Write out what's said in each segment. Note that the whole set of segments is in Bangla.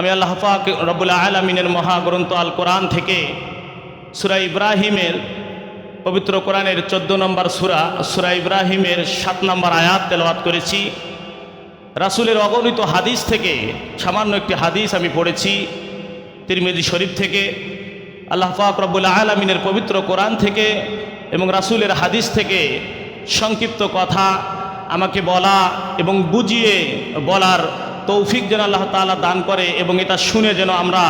আমি আল্লাহ পাক রব্বুল আলমিনের মহাগ্রন্থ আল কোরআন থেকে সুরা ইব্রাহিমের পবিত্র কোরআনের চোদ্দ নম্বর সুরা সুরা ইব্রাহিমের সাত নম্বর আয়াত তেলাওয়াত করেছি। রাসুলের অগণিত হাদিস থেকে, সামান্য একটি হাদিস আমি পড়েছি তিরমিজি শরীফ থেকে। আল্লাহ পাক রব্বুল আলমিনের পবিত্র কোরআন থেকে এবং রাসুলের হাদিস থেকে সংক্ষিপ্ত কথা আমাকে বলা এবং বুঝিয়ে বলার তৌফিক যেন আল্লাহ তাআলা দান করে এবং এটা শুনে যেন আমরা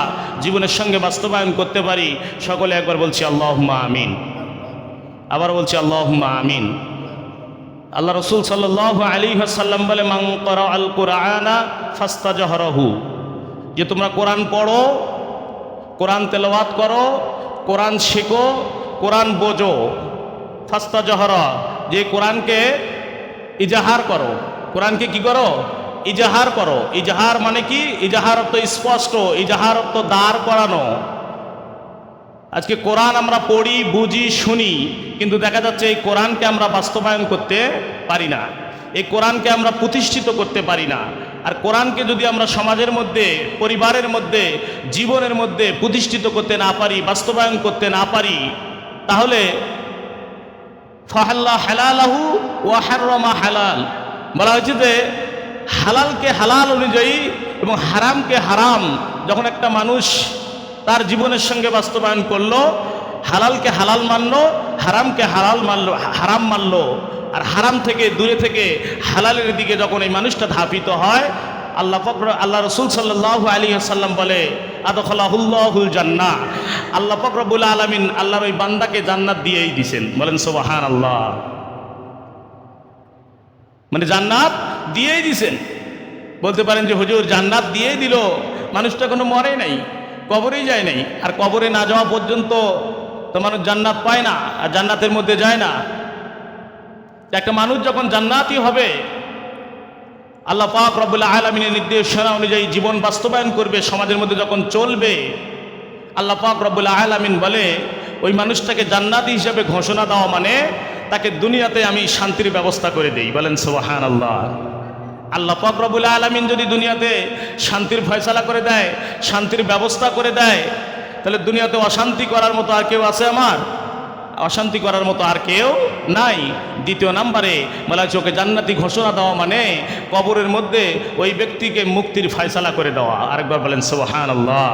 জীবনের সঙ্গে বাস্তবায়ন করতে পারি, সকলে একবার বলছি আল্লাহ আমিন। আবার বলছি আল্লাহ আমিন। আল্লাহ রসুল সাল্লাহ আলী সাল্লাম বলে আল কোরআনা ফাস্তা জহরহু যে তোমরা কোরআন পড়ো, কোরআন তেলাওয়াত করো, কোরআন শেখো, কোরআন বোঝো ফাস্তা জহর যে কোরআনকে ইজাহার করো। কোরআনকে কি করো? ইজাহার করো। ইজাহার মানে কি? ইজাহার অর্থ স্পষ্ট, ইজাহার অর্থ দাঁড় করানো। আজকে কোরআন আমরা পড়ি, বুঝি, শুনি, কিন্তু দেখা যাচ্ছে এই কোরআনকে আমরা বাস্তবায়ন করতে পারি না। এই কোরআনকে আমরা প্রতিষ্ঠিত করতে পারি না। আর কোরআনকে যদি আমরা সমাজের মধ্যে, পরিবারের মধ্যে, জীবনের মধ্যে প্রতিষ্ঠিত করতে না পারি, বাস্তবায়ন করতে না পারি, তাহলে ফাহাল্লা হালালাহু ও হারমা হালাল। বলা হয়েছে যে হালালকে হালাল অনুযায়ী এবং হারামকে হারাম যখন একটা মানুষ তার জীবনের সঙ্গে বাস্তবায়ন করল, হালালকে হালাল মানল, হারামকে হালাল মানলো, হারাম মানল, আর হারাম থেকে দূরে থেকে হালালের দিকে যখন এই মানুষটা ধাপিত হয়, আল্লাহ ফকর আল্লাহ রসুল সাল্লাহ আলী সাল্লাম বলে, আদখলাহুল্লাহুল জান্না আল্লাহ ফকরবুল আলমিন আল্লাহর ওই বান্দাকে জান্নাত দিয়েই দিছেন। বলেন সোবাহান আল্লাহ মানে জান্নাত দিয়েই দিছেন। বলতে পারেন যে, হুজুর, জান্নাত দিয়েই দিল। মানুষটা কোনো মরে নাই, কবরেই যায় নাই। আর কবরে না যাওয়া পর্যন্ত তো মানুষ জান্নাত পায় না, আর জান্নাতের মধ্যে যায় না। একটা মানুষ যখন জান্নাতি হবে, আল্লাহ পাক রব্বুল্লাহ আলমিনের নির্দেশনা অনুযায়ী জীবন বাস্তবায়ন করবে, সমাজের মধ্যে যখন চলবে, আল্লাহ পাক রব্বুল্লাহ আলমিন বলে, ওই মানুষটাকে জান্নাতি হিসাবে ঘোষণা দেওয়া মানে তাকে দুনিয়াতে আমি শান্তির ব্যবস্থা করে দেই। বলেন সোহান আল্লাহ আল্লাহ পাক আলমিন যদি দুনিয়াতে শান্তির ফয়সালা করে দেয়, শান্তির ব্যবস্থা করে দেয়, তাহলে দুনিয়াতে অশান্তি করার মতো আর কেউ আছে আমার? অশান্তি করার মতো আর কেউ নাই। দ্বিতীয় নাম্বারে ওকে জান্নাতি ঘোষণা দেওয়া মানে কবরের মধ্যে ওই ব্যক্তিকে মুক্তির ফয়সালা করে দেওয়া। আরেকবার বলেন সোহান আল্লাহ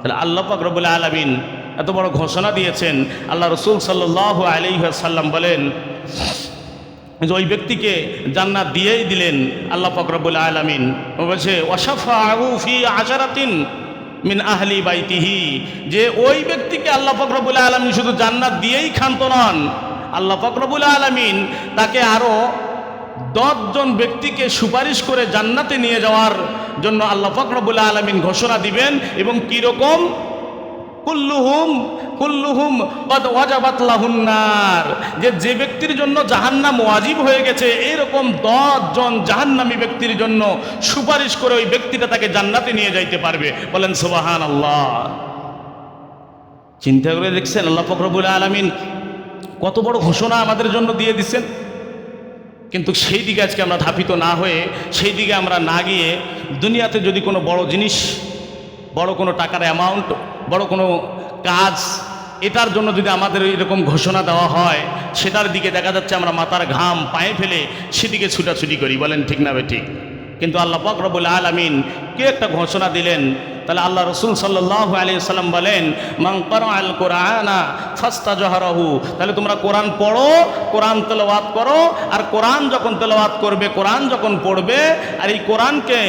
তাহলে আল্লাহ পাক রব্বুল আলমিন এত বড় ঘোষণা দিয়েছেন। আল্লাহ রসুল সাল্লাহ আলী সাল্লাম বলেন যে ওই ব্যক্তিকে জান্নাত দিয়েই দিলেন আল্লাহ ফকরবুল আলমিন। বলছে ওয়াসাফা আচারাতিন মিন আহলি বাইতিহি। যে ওই ব্যক্তিকে আল্লাহ ফকরবুল আলমিন শুধু জান্নাত দিয়েই ক্ষান্ত নন, আল্লাহ ফকরবুল আলমিন তাকে আরও দশজন ব্যক্তিকে সুপারিশ করে জান্নাতে নিয়ে যাওয়ার জন্য আল্লাহ ফকরবুল আলমিন ঘোষণা দিবেন এবং কীরকম কুল্লুহুম কুল্লুহুম লাহুন্নার যে যে ব্যক্তির জন্য জাহান্নাম ওয়াজিব হয়ে গেছে, এরকম জন জাহান্নামী ব্যক্তির জন্য সুপারিশ করে ওই ব্যক্তিটা তাকে জান্নাতে নিয়ে যাইতে পারবে। বলেন সুবাহান আল্লাহ চিন্তা করে দেখছেন, আল্লাহ ফকরবুল আলমিন কত বড় ঘোষণা আমাদের জন্য দিয়ে দিচ্ছেন। কিন্তু সেই দিকে আজকে আমরা ধাপিত না হয়ে, সেই দিকে আমরা না গিয়ে দুনিয়াতে যদি কোনো বড় জিনিস বড় কোনো টাকার অ্যামাউন্ট বড় কোনো কাজ, এটার জন্য যদি আমাদের এরকম ঘোষণা দেওয়া হয়, সেটার দিকে দেখা যাচ্ছে আমরা মাথার ঘাম পায়ে ফেলে সেদিকে ছুটাছুটি করি, বলেন ঠিক না বে ঠিক? কিন্তু আল্লাহ পাক রবুল আলমিন কে একটা ঘোষণা দিলেন তাহলে আল্লাহ রসুল সাল্লাহ আলি সাল্লাম বলেন মাংকর আল কোরআনা ফাস্তা জহরহু তাহলে তোমরা কোরআন পড়ো, কোরআন তেলাওয়াত করো, আর কোরআন যখন তেলাওয়াত করবে, কোরআন যখন পড়বে, আর এই কোরআনকে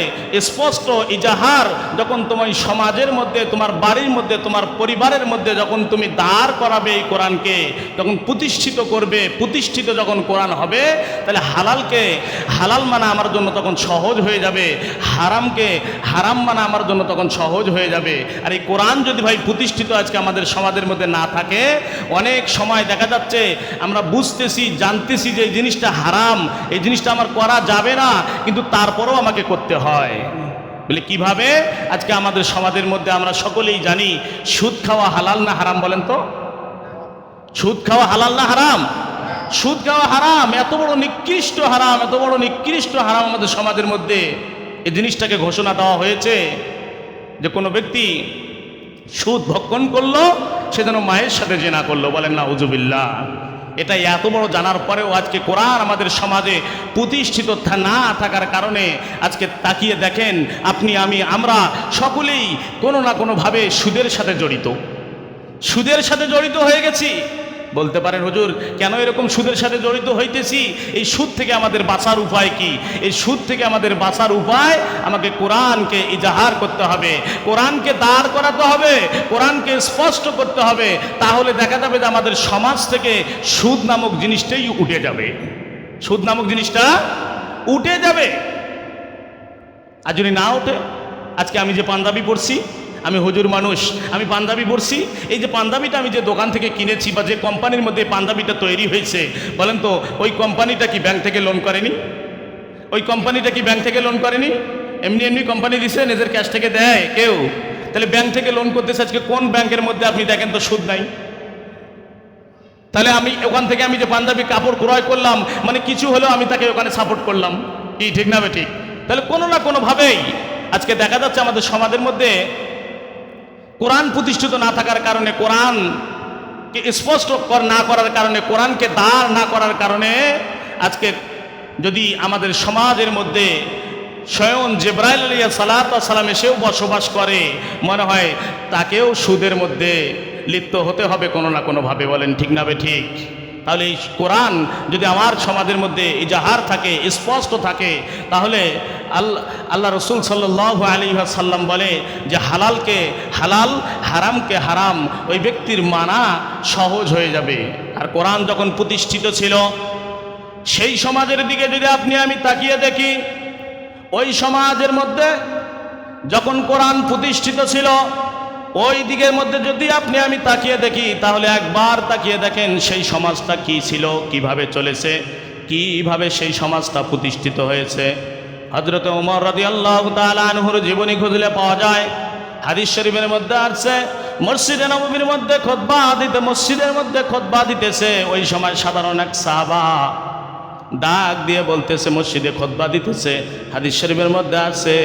স্পষ্ট ইজাহার যখন তোমার সমাজের মধ্যে, তোমার বাড়ির মধ্যে, তোমার পরিবারের মধ্যে যখন তুমি দাঁড় করাবে এই কোরআনকে, যখন প্রতিষ্ঠিত করবে, প্রতিষ্ঠিত যখন কোরআন হবে, তাহলে হালালকে, হালাল মানা আমার জন্য তখন সহজ হয়ে যাবে, হারামকে, হারাম মানা আমার জন্য তখন সহজ হয়ে যাবে। আর এই কোরআন যদি ভাই প্রতিষ্ঠিত আজকে আমাদের সমাজের মধ্যে না থাকে, অনেক সময় দেখা যাচ্ছে আমরা বুঝতেছি, জানতেছি যে এই জিনিসটা হারাম, এই জিনিসটা আমার করা যাবে না, কিন্তু তারপরেও আমাকে করতে হয়। বলে কীভাবে? আজকে আমাদের সমাজের মধ্যে আমরা সকলেই জানি, সুদ খাওয়া হালাল না হারাম বলেন তো? সুদ খাওয়া হালাল না হারাম? সুদ খাওয়া হারাম, এত বড় নিকৃষ্ট হারাম, এত বড় নিকৃষ্ট হারাম আমাদের সমাজের মধ্যে। এই জিনিসটাকে ঘোষণা দেওয়া হয়েছে। যে কোনো ব্যক্তি সুদ ভক্ষণ করল, সে যেন মায়ের সাথে জেনা করল। বলেন না উজুবিল্লা এটা এত বড় জানার পরেও আজকে কোরআন আমাদের সমাজে প্রতিষ্ঠিত না থাকার কারণে আজকে তাকিয়ে দেখেন, আপনি, আমি, আমরা সকলেই কোনো না কোনোভাবে সুদের সাথে জড়িত। সুদের সাথে জড়িত হয়ে গেছি। বলতে পারেন, হুজুর, কেন এরকম সুদের সাথে জড়িত হইতেছি? এই সুদ থেকে আমাদের বাঁচার উপায় কি? এই সুদ থেকে আমাদের বাঁচার উপায় আমাকে কোরআনকে ইজাহার করতে হবে। কোরআনকে দাঁড় করাতে হবে, কোরআনকে স্পষ্ট করতে হবে। তাহলে দেখা যাবে যে আমাদের সমাজ থেকে সুদ নামক জিনিসটাই উঠে যাবে। সুদ নামক জিনিসটা উঠে যাবে। আর যদি না ওঠে, আজকে আমি যে পাঞ্জাবি পরছি আমি হুজুর মানুষ, আমি পাঞ্জাবি পরছি। এই যে পাঞ্জাবিটা আমি যে দোকান থেকে কিনেছি বা যে কোম্পানির মধ্যে পাঞ্জাবিটা তৈরি হয়েছে, বলেন তো, ওই কোম্পানিটা কি ব্যাংক থেকে লোন করেনি? ওই কোম্পানিটা কি ব্যাংক থেকে লোন করেনি? এমনি এমনি কোম্পানি দিছে, নিজের ক্যাশ থেকে দেয়, কেউ। তাহলে ব্যাংক থেকে লোন করতেছে আজকে কোন ব্যাংকের মধ্যে? আপনি দেখেন তো সুদ নাই। তাহলে আমি ওখান থেকে আমি যে পাঞ্জাবি কাপড় ক্রয় করলাম মানে কিছু হলেও আমি তাকে ওখানে সাপোর্ট করলাম। কি, ঠিক না ঠিক? তাহলে কোনো না কোনোভাবেই আজকে দেখা যাচ্ছে আমাদের সমাজের মধ্যে কোরআন প্রতিষ্ঠিত না থাকার কারণে কোরআনকে স্পষ্ট না করার কারণে কোরআনকে দাঁড় না করার কারণে আজকে যদি আমাদের সমাজের মধ্যে স্বয়ং জেব্রাইল আলিয়া সালাত সালাম এসেও বসবাস করে, মনে হয় তাকেও সুদের মধ্যে লিপ্ত হতে হবে কোনো না কোনোভাবে, বলেন ঠিক না বে ঠিক? তাহলে এই কোরআন যদি আমার সমাজের মধ্যে ইজাহার থাকে, স্পষ্ট থাকে, তাহলে আল্লাহ আল্লাহ রসুল সাল্লাহ আলী সাল্লাম বলে যে হালালকে হালাল, হারামকে হারাম ওই ব্যক্তির মানা সহজ হয়ে যাবে। আর কোরআন যখন প্রতিষ্ঠিত ছিল, সেই সমাজের দিকে যদি আপনি, আমি তাকিয়ে দেখি, ওই সমাজের মধ্যে যখন কোরআন প্রতিষ্ঠিত ছিল ওই দিকের মধ্যে যদি আপনি, আমি তাকিয়ে দেখি, তাহলে একবার তাকিয়ে দেখেন সেই সমাজটা কি ছিল, কীভাবে চলেছে, কীভাবে সেই সমাজটা প্রতিষ্ঠিত হয়েছে। হজরত উমর রাজি আল্লাহ আনহুর জীবনী খুঁজলে পাওয়া যায়, হাদিস শরীফের মধ্যে আসছে, মসজিদে নবমীর মধ্যে খোদবা দিতে, মসজিদের মধ্যে খোদবা দিতেছে, ওই সময় সাধারণ এক সাহাবা ডাক দিয়ে বলতেছে, মসজিদে খোদবা দিতেছে। হাদিস শরীফের মধ্যে আছে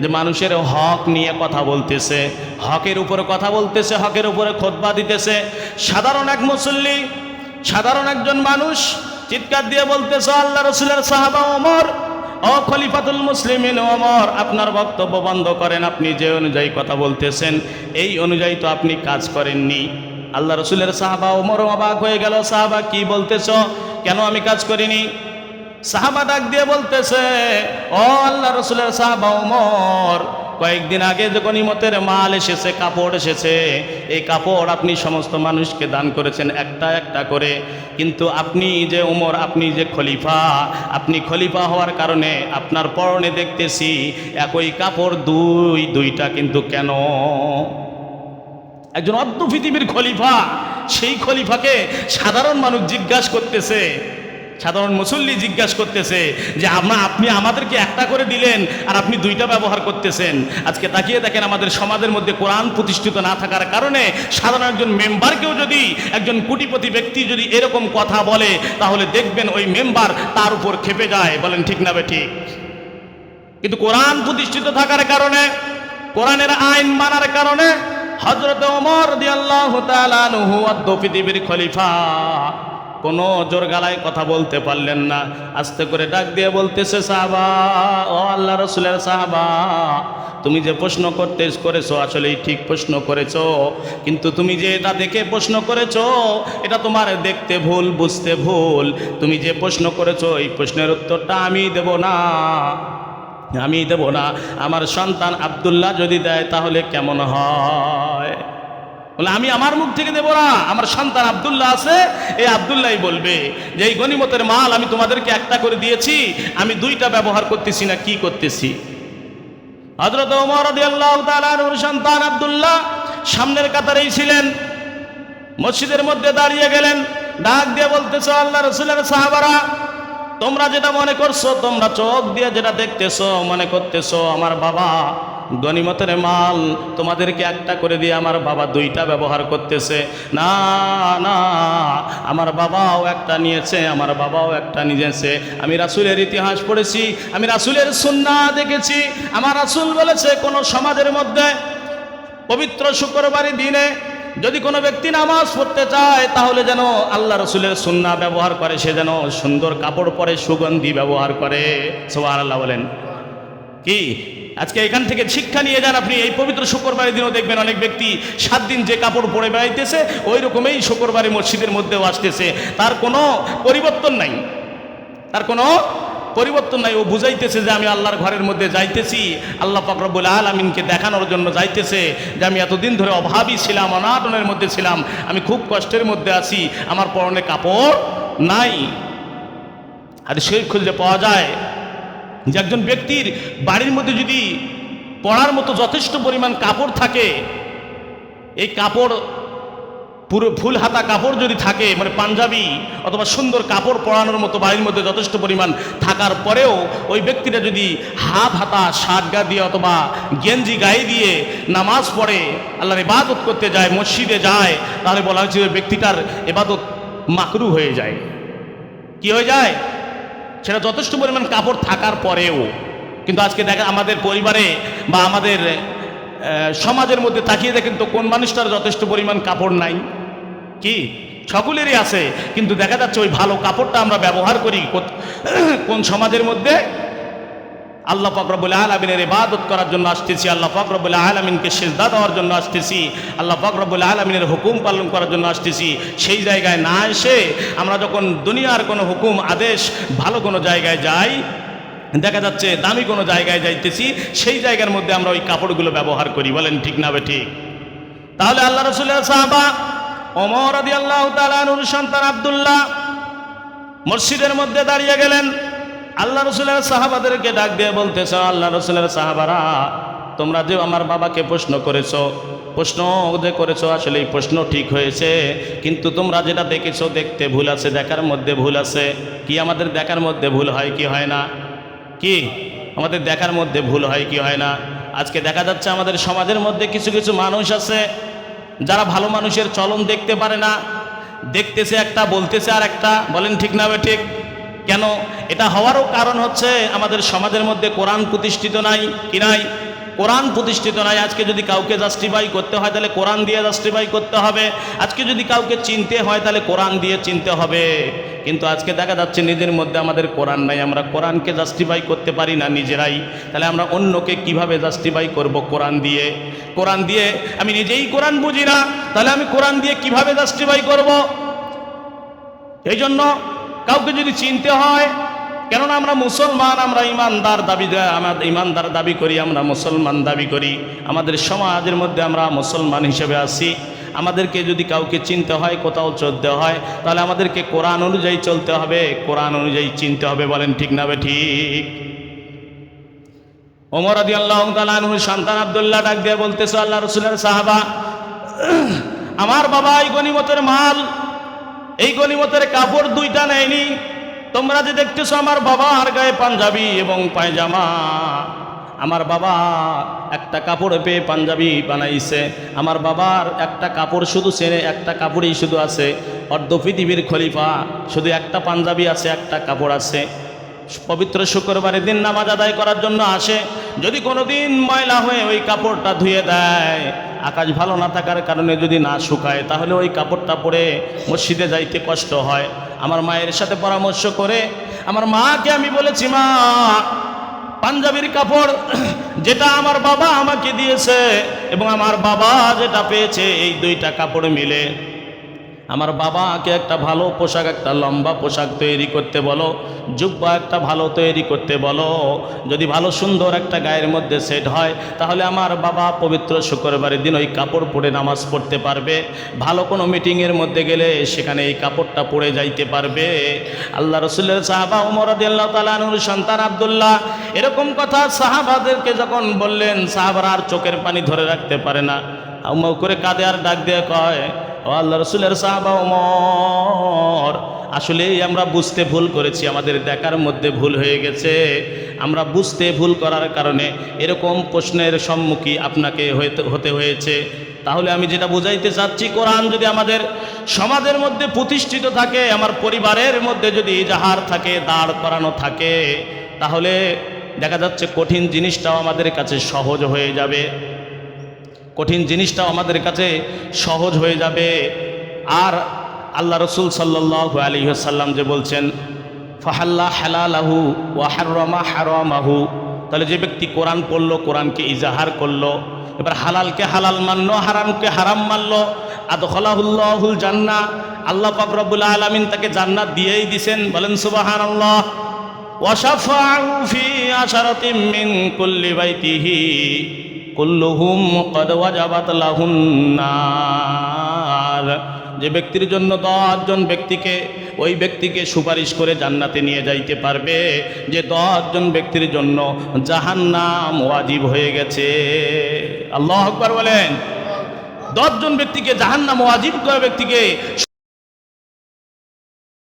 যে, মানুষের হক নিয়ে কথা বলতেছে। হকের উপরে কথা বলতেছে, হকের উপরে খোদবা দিতেছে। সাধারণ এক মুসল্লি, সাধারণ একজন মানুষ চিৎকার দিয়ে বলতেছে, আল্লাহ রসুলের সাহাবা ওমর, ও খলিফাতুল মুসলিমিন ওমর, আপনার বক্তব্য বন্ধ করেন, আপনি যে অনুযায়ী কথা বলতেছেন, এই অনুযায়ী তো আপনি কাজ করেননি। আল্লাহ রসুলের সাহাবা ওমরও অবাক হয়ে গেল, সাহাবা, কি বলতেছ? কেন আমি কাজ করিনি? সাহাবা ডাক দিয়ে বলতেছে, ও আল্লাহ রসুলের সাহাবা ওমর কয়েকদিন আগে যে গনিমতের মাল এসেছে, কাপড় এসেছে, এই কাপড় আপনি সমস্ত মানুষকে দান করেছেন একটা একটা করে। কিন্তু আপনি যে উমর, আপনি যে খলিফা, আপনি খলিফা হওয়ার কারণে আপনার পরনে দেখতেছি একই কাপড়, দুই, দুইটা কিন্তু কেন? একজন অর্ধ পৃথিবীর খলিফা, সেই খলিফাকে সাধারণ মানুষ জিজ্ঞাসা করতেছে সাধারণ মুসল্লি জিজ্ঞাসা করতেছে যে, আমরা, আপনি আমাদেরকে একটা করে দিলেন আর আপনি দুইটা ব্যবহার করতেছেন। আজকে তাকিয়ে দেখেন আমাদের সমাজের মধ্যে কোরআন প্রতিষ্ঠিত না থাকার কারণে সাধারণ একজন মেম্বারকেও যদি, একজন কোটিপতি ব্যক্তি যদি এরকম কথা বলে, তাহলে দেখবেন ওই মেম্বার তার উপর খেপে যায়। বলেন, ঠিক না বে, ঠিক? কিন্তু কোরআন প্রতিষ্ঠিত থাকার কারণে, কোরআনের আইন মানার কারণে হজরত ওমর দিয়াল্লাহু তাআলা আনহু অদ্য পৃথিবীর খলিফা কোনো জোর গালায় কথা বলতে পারলেন না। আস্তে করে ডাক দিয়ে বলতেছে, সাহাবা, ও আল্লাহ রসুলের সাহাবা, তুমি যে প্রশ্ন করতে করেছ, আসলেই ঠিক প্রশ্ন করেছ। কিন্তু তুমি যে এটা দেখে প্রশ্ন করেছ, এটা তোমার দেখতে ভুল, বুঝতে ভুল। তুমি যে প্রশ্ন করেছ, এই প্রশ্নের উত্তরটা আমি দেব না। আমি দেব না। আমার সন্তান আব্দুল্লাহ যদি দেয়, তাহলে কেমন হয়? বলে, আমি আমার মুখ থেকে দেবো না, আমার সন্তান আব্দুল্লাহ আছে, এই আব্দুল্লাহ বলবে যে, এই গনিমতের মাল আমি তোমাদেরকে একটা করে দিয়েছি, আমি দুইটা ব্যবহার করতেছি না, কি করতেছি? হজরত সন্তান আব্দুল্লাহ সামনের কাতারেই ছিলেন, মসজিদের মধ্যে দাঁড়িয়ে গেলেন, ডাক দিয়ে বলতেছ, আল্লাহ রসুলের সাহাবারা, তোমরা যেটা মনে করছ, তোমরা চোখ দিয়ে যেটা দেখতেছো, মনে করতেছো, আমার বাবা গনিমতের মাল তোমাদেরকে একটা করে দিয়ে আমার বাবা দুইটা ব্যবহার করতেছে। না না, আমার বাবাও একটা নিয়েছে, আমার বাবাও একটা নিয়েছে আমি রাসুলের ইতিহাস পড়েছি, আমি রাসুলের সুন্না দেখেছি। আমার রাসুল বলেছে, কোনো সমাজের মধ্যে পবিত্র শুক্রবারের দিনে যদি কোনো ব্যক্তি নামাজ পড়তে চায়, তাহলে যেন আল্লাহ রসুলের সুন্না ব্যবহার করে, সে যেন সুন্দর কাপড় পরে সুগন্ধি ব্যবহার করে। সোহার আল্লাহ বলেন। কি? আজকে এখান থেকে শিক্ষা নিয়ে যান আপনি। এই পবিত্র শুক্রবারের দিনও দেখবেন অনেক ব্যক্তি সাত দিন যে কাপড় পরে বেড়াইতেছে, ওই রকমই শুক্রবারে মসজিদের মধ্যেও আসতেছে। তার কোনো পরিবর্তন নাই। তার কোনো পরিবর্তন নাই। ও বুঝাইতেছে যে আমি আল্লাহর ঘরের মধ্যে যাইতেছি, আল্লাহ ফাকরবুল আলমিনকে দেখানোর জন্য যাইতেছে যে আমি এতদিন ধরে অভাবী ছিলাম, অনাটনের মধ্যে ছিলাম, আমি খুব কষ্টের মধ্যে আছি, আমার পরনে কাপড় নাই। আর সেই খুঁজলে পাওয়া যায় যে একজন ব্যক্তির বাড়ির মধ্যে যদি পড়ার মতো যথেষ্ট পরিমাণ কাপড় থাকে, এই কাপড় পুরো ফুল হাতা কাপড় যদি থাকে মানে পাঞ্জাবি অথবা সুন্দর কাপড় পরানোর মতো বাড়ির মধ্যে যথেষ্ট পরিমাণ থাকার পরেও ওই ব্যক্তিটা যদি হাফ হাতা শার্ট গা দিয়ে অথবা গেঞ্জি গায়ে দিয়ে নামাজ পড়ে, আল্লাহর ইবাদত করতে যায়, মসজিদে যায়, তাহলে বলা হয়েছে ওই ব্যক্তিটার এবাদত মাকরু হয়ে যায়। কি হয়ে যায়? সেটা যথেষ্ট পরিমাণ কাপড় থাকার পরেও, কিন্তু আজকে দেখা আমাদের পরিবারে বা আমাদের সমাজের মধ্যে তাকিয়ে দেখেন তো কোন মানুষটার যথেষ্ট পরিমাণ কাপড় নাই। কি? সকলেরই আছে, কিন্তু দেখা যাচ্ছে ওই ভালো কাপড়টা আমরা ব্যবহার করি কোন সমাজের মধ্যে আল্লাহ ফকরবুল আলমিনের ইবাদত করার জন্য আসতেছি, আল্লাহ ফকরবুল আলমিনকে সেজদা দেওয়ার জন্য আসতেছি, আল্লাহ ফকরবুল আলমিনের হুকুম পালন করার জন্য আসতেছি। সেই জায়গায় না এসে আমরা যখন দুনিয়ার কোনো হুকুম, আদেশ ভালো কোনো জায়গায় যাই, দেখা যাচ্ছে দামি কোনো জায়গায় যাইতেছি, সেই জায়গার মধ্যে আমরা ওই কাপড়গুলো ব্যবহার করি। বলেন ঠিক না ঠিক? তাহলে আল্লাহ রসুলের সাহাবা ওমর আদি আল্লাহ তালানুর সন্তান আবদুল্লাহ মসজিদের মধ্যে দাঁড়িয়ে গেলেন। আল্লাহ রসুলের সাহাবাদেরকে ডাক দিয়ে বলতেছ, আল্লাহ রসুলের সাহাবারা, তোমরা যে আমার বাবাকে প্রশ্ন করেছ, প্রশ্ন যে করেছ, আসলে এই প্রশ্ন ঠিক হয়েছে। কিন্তু তোমরা যেটা দেখেছ, দেখতে ভুল আছে, দেখার মধ্যে ভুল আছে। কি আমাদের দেখার মধ্যে ভুল হয়, কি হয় না? কি? আমাদের দেখার মধ্যে ভুল হয়, কি হয় না? আজকে দেখা যাচ্ছে আমাদের সমাজের মধ্যে কিছু কিছু মানুষ আছে, যারা ভালো মানুষের চলন দেখতে পারে না। দেখতেছে একটা, বলতেছে আর একটা বলেন ঠিক না ঠিক? কেন? এটা হওয়ারও কারণ হচ্ছে আমাদের সমাজের মধ্যে কোরআন প্রতিষ্ঠিত নাই, কি নাই? কোরআন প্রতিষ্ঠিত নাই, আজকে যদি কাউকে জাস্টিফাই করতে হয় তাহলে কোরআন দিয়ে জাস্টিফাই করতে হবে। আজকে যদি কাউকে চিনতে হয় তাহলে কোরআন দিয়ে চিনতে হবে। কিন্তু আজকে দেখা যাচ্ছে নিজের মধ্যে আমাদের কোরআন নাই, আমরা কোরআনকে জাস্টিফাই করতে পারি না নিজেরাই। তাহলে আমরা অন্যকে কীভাবে জাস্টিফাই করব কোরআন দিয়ে? কোরআন দিয়ে আমি নিজেই কোরআন বুঝি না, তাহলে আমি কোরআন দিয়ে কীভাবে জাস্টিফাই করব? এই জন্য কাউকে যদি চিনতে হয়, কেননা আমরা মুসলমান, আমরা ইমানদার দাবি আমাদের ইমানদার দাবি করি, আমরা মুসলমান দাবি করি। আমাদের সমাজের মধ্যে আমরা মুসলমান হিসেবে আছি। আমাদেরকে যদি কাউকে চিনতে হয়, কোথাও চলতে হয়, তাহলে আমাদেরকে কোরআন অনুযায়ী চলতে হবে। কোরআন অনুযায়ী চিনতে হবে, বলেন ঠিক না ঠিক? ওমর আদি আল্লাহ তালুর সন্তান আবদুল্লাহ ডাক দিয়ে বলতেছে, আল্লাহ রসুলের সাহাবা, আমার বাবা এই গনিমতের মাল এই গনিমতের কাপড় দুইটা নেয়নি। তোমরা যে দেখতেছো আমার বাবা আর গায়ে পাঞ্জাবি এবং পায়জামা। আমার বাবা একটা কাপড় পেয়ে পাঞ্জাবি বানাইছে। আমার বাবার একটা কাপড় শুধু চেনে একটা কাপড়ই শুধু আছে। অর্ধ পৃথিবীর খলিফা, শুধু একটা পাঞ্জাবি আছে, একটা কাপড় আছে। পবিত্র শুক্রবারের দিন নামাজ আদায় করার জন্য আসে। যদি কোনো দিন ময়লা হয়ে ওই কাপড়টা ধুয়ে দেয় আকাশ ভালো না থাকার কারণে যদি না শুকায়, তাহলে ওই কাপড়টা পরে মসজিদে যাইতে কষ্ট হয়। আমার মায়ের সাথে পরামর্শ করে, আমার মাকে আমি বলেছি, মা, পাঞ্জাবির কাপড় যেটা আমার বাবা আমাকে দিয়েছে এবং আমার বাবা যেটা পেয়েছে, এই দুইটা কাপড় মিলে। আমার বাবাকে একটা ভালো পোশাক, একটা লম্বা পোশাক তৈরি করতে বলো, জুব্বা একটা ভালো তৈরি করতে বলো। যদি ভালো সুন্দর একটা গায়ের মধ্যে সেট হয়, তাহলে আমার বাবা পবিত্র শুক্রবারের দিন ওই কাপড় পরে নামাজ পড়তে পারবে। ভালো কোনো মিটিংয়ের মধ্যে গেলে সেখানে এই কাপড়টা পরে যাইতে পারবে। আল্লাহ রসুল্লের সাহাবা উমর আল্লাহ তালানুর সন্তান আবদুল্লাহ এরকম কথা সাহাবাদেরকে যখন বললেন, সাহাবারা আর চোখের পানি ধরে রাখতে পারে না। উমাউ করে কাঁদে আর ডাক দিয়ে কয় ও আল্লাহ রসুলের সাহাবা ওমর আসলেই আমরা বুঝতে ভুল করেছি, আমাদের দেখার মধ্যে ভুল হয়ে গেছে। আমরা বুঝতে ভুল করার কারণে এরকম প্রশ্নের সম্মুখী আপনাকে হতে হয়েছে। তাহলে আমি যেটা বুঝাইতে চাচ্ছি, কোরআন যদি আমাদের সমাজের মধ্যে প্রতিষ্ঠিত থাকে, আমার পরিবারের মধ্যে যদি যাহার থাকে, দাঁড় করানো থাকে, তাহলে দেখা যাচ্ছে কঠিন জিনিসটাও আমাদের কাছে সহজ হয়ে যাবে। কঠিন জিনিসটাও আমাদের কাছে সহজ হয়ে যাবে। আর আল্লাহ রসুল সাল্লাহ আলী সাল্লাম যে বলছেন, ফাহাল্লা হালালাহু ওয়াহারমা হারামাহু। তাহলে যে ব্যক্তি কোরআন পড়ল, কোরআনকে ইজাহার করল, এবার হালালকে হালাল মানলো, হারামকে হারাম মানলো, আদখলাহুল্লাহুল জান্না আল্লাহ পাক আলামিন তাকে জান্নাত দিয়েই দিছেন, বলেন সুবহানাল্লাহ। ওয়াশাফাউ ফি আশারাতিন মিন কুল্লি বাইতিহি। কুল্লুহুম কদ ওয়াজাবাত লাহুন নার। যে ব্যক্তির জন্য দশজন ব্যক্তিকে, ওই ব্যক্তিকে সুপারিশ করে জান্নাতে নিয়ে যাইতে পারবে। যে দশজন ব্যক্তির জন্য জাহান্নাম ওয়াজিব হয়ে গেছে। আল্লাহ আকবার বলেন। দশজন ব্যক্তিকে জাহান্নাম ওয়াজিব করা ব্যক্তিকে